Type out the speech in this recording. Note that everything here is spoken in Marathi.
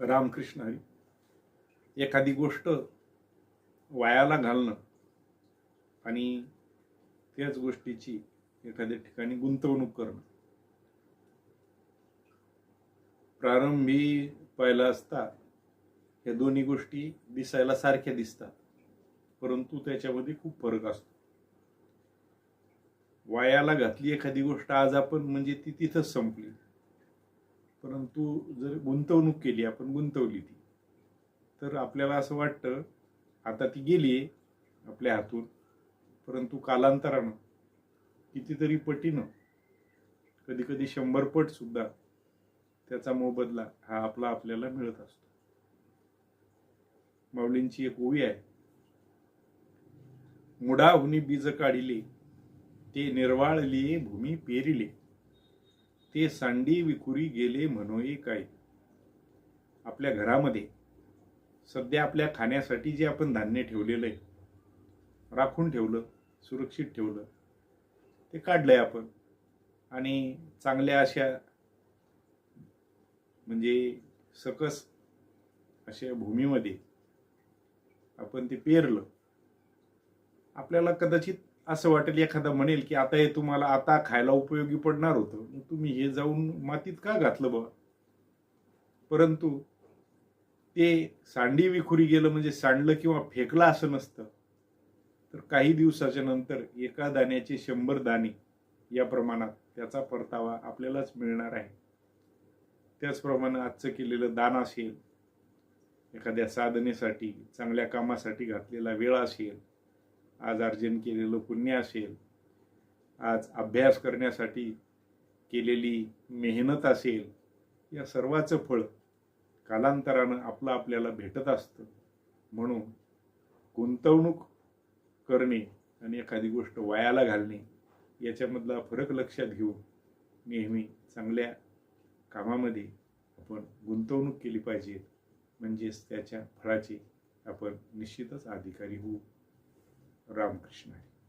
रामकृष्ण हरी. एखादी गोष्ट वायाला घालणं आणि त्याच गोष्टीची एखाद्या ठिकाणी गुंतवणूक करणं. प्रारंभी पाहिलं असता या दोन्ही गोष्टी दिसायला सारख्या दिसतात परंतु त्याच्यामध्ये खूप फरक असतो. वायाला घातली एखादी गोष्ट आज आपण म्हणजे ती तिथंच संपली. परंतु जर गुंतवणूक केली आपण गुंतवली ती तर आपल्याला असं वाटतं आता ती गेली आहे आपल्या हातून परंतु कालांतरानं कितीतरी पटीनं कधी कधी शंभर पट सुद्धा त्याचा मोबदला हा आपला आपल्याला मिळत असतो. माऊलींची एक ओवी आहे. मुडाहुनी बीज काढिले ते निर्वाळली भूमी पेरिले. ते सांडी विखुरी गेले म्हणोये काय? आपल्या घरामध्ये. सध्या आपल्या खाण्यासाठी जे आपण धान्य ठेवलेलं आहे राखून ठेवलं सुरक्षित ठेवलं ते काढलंय आपण. आणि चांगल्या अशा म्हणजे सकस अशा भूमीमध्ये आपण ते पेरलं. आपल्याला कदाचित असं वाटेल एखादा म्हणेल की आता हे तुम्हाला आता खायला उपयोगी पडणार होतं. मग तुम्ही हे जाऊन मातीत का घातलं बा परंतु ते सांडी विखुरी गेलं म्हणजे सांडलं किंवा फेकलं असं नसतं. तर काही दिवसाच्या नंतर एका दाण्याचे शंभर दाणे या प्रमाणात त्याचा परतावा आपल्यालाच मिळणार आहे. त्याचप्रमाणे आजचं केलेलं दान असेल एखाद्या साधनेसाठी चांगल्या कामासाठी घातलेला वेळ असेल आज अर्जन केलेलं पुण्य असेल आज अभ्यास करण्यासाठी केलेली मेहनत असेल या सर्वाचं फळ कालांतरानं आपलं आपल्याला भेटत असतं. म्हणून गुंतवणूक करणे आणि एखादी गोष्ट वायाला घालणे याच्यामधला फरक लक्षात घेऊन नेहमी चांगल्या कामामध्ये आपण गुंतवणूक केली पाहिजे म्हणजेच त्याच्या फळाचे आपण निश्चितच अधिकारी होऊ. रामकृष्ण हरी.